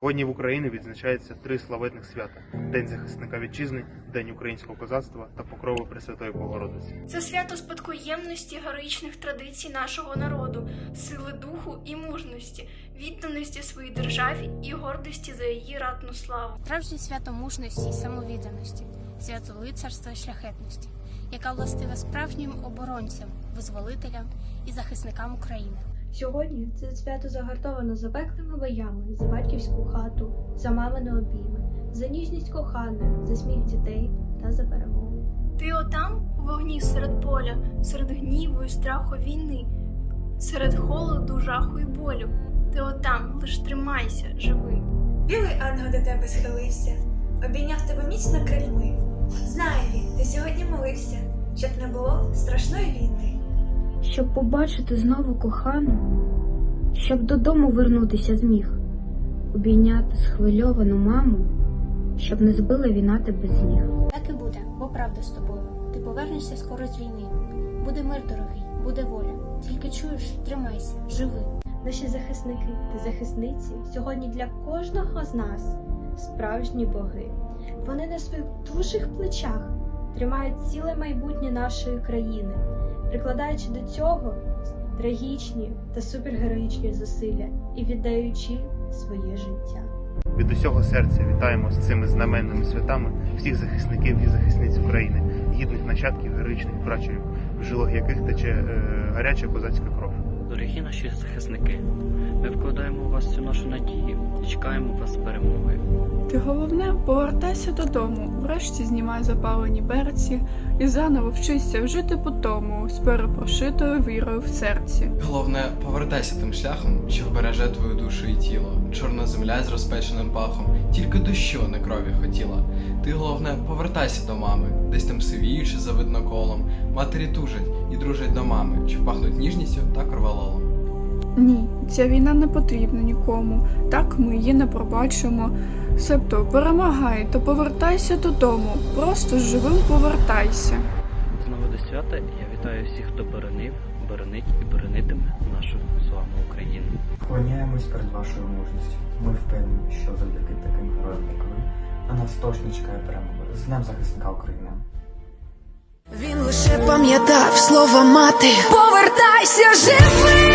Сьогодні в Україні відзначається три славетних свята: День захисника вітчизни, День українського козацтва та Покрови Пресвятої Богородиці. Це свято спадкоємності героїчних традицій нашого народу, сили духу і мужності, відданості своїй державі і гордості за її ратну славу. Справжнє свято мужності і самовідданості, свято лицарства і шляхетності, яка властива справжнім оборонцям, визволителям і захисникам України. Сьогодні це свято загартовано запеклими боями за батьківську хату, за мамини обійми, за ніжність коханої, за сміх дітей та за перемогу. Ти отам, у вогні серед поля, серед гніву і страху війни, серед холоду, жаху і болю. Ти отам, лиш тримайся, живи. Білий ангел до тебе схилився, обійняв тебе міцно крильми. Знає він, ти сьогодні молився, щоб не було страшної війни. Щоб побачити знову кохану, щоб додому вернутися зміг, обійняти схвильовану маму, щоб не збила війна тебе з ніг. Так і буде, бо правда з тобою. Ти повернешся скоро з війни. Буде мир дорогий, буде воля. Тільки чуєш, тримайся, живи. Наші захисники та захисниці сьогодні для кожного з нас справжні боги. Вони на своїх дужих плечах тримають ціле майбутнє нашої країни, прикладаючи до цього трагічні та супергероїчні зусилля і віддаючи своє життя. Від усього серця вітаємо з цими знаменними святами всіх захисників і захисниць України, гідних нащадків героїчних прачурів, в жилах яких тече е, гаряча козацька кров. Дорогі наші захисники, ми вкладаємо у вас цю нашу надію і чекаємо вас з перемогою. Ти головне повертайся додому, врешті знімай запалені берці і заново вчися вжити по тому з перепрошитою вірою в серці. Головне, повертайся тим шляхом, що вбереже твою душу і тіло. Чорна земля з розпеченим пахом, тільки дощу, не крові хотіла. Ти головне, повертайся до мами, десь там сивіючи за видноколом. Матері тужать і дружать до мами, що пахнуть ніжністю та кровололом. Ні, ця війна не потрібна нікому. Так ми її не пробачимо. Себто перемагай та повертайся додому. Просто живим повертайся. Знову до свята я вітаю всіх, хто боронив, боронить і боронитиме нашу славну Україну. Вклоняємось перед вашою мужністю. Ми впевнені, що завдяки таким героям, як ви, на нас точно чекає перемога. З Днем захисника України. Він лише пам'ятав слова мати. Повертайся живим!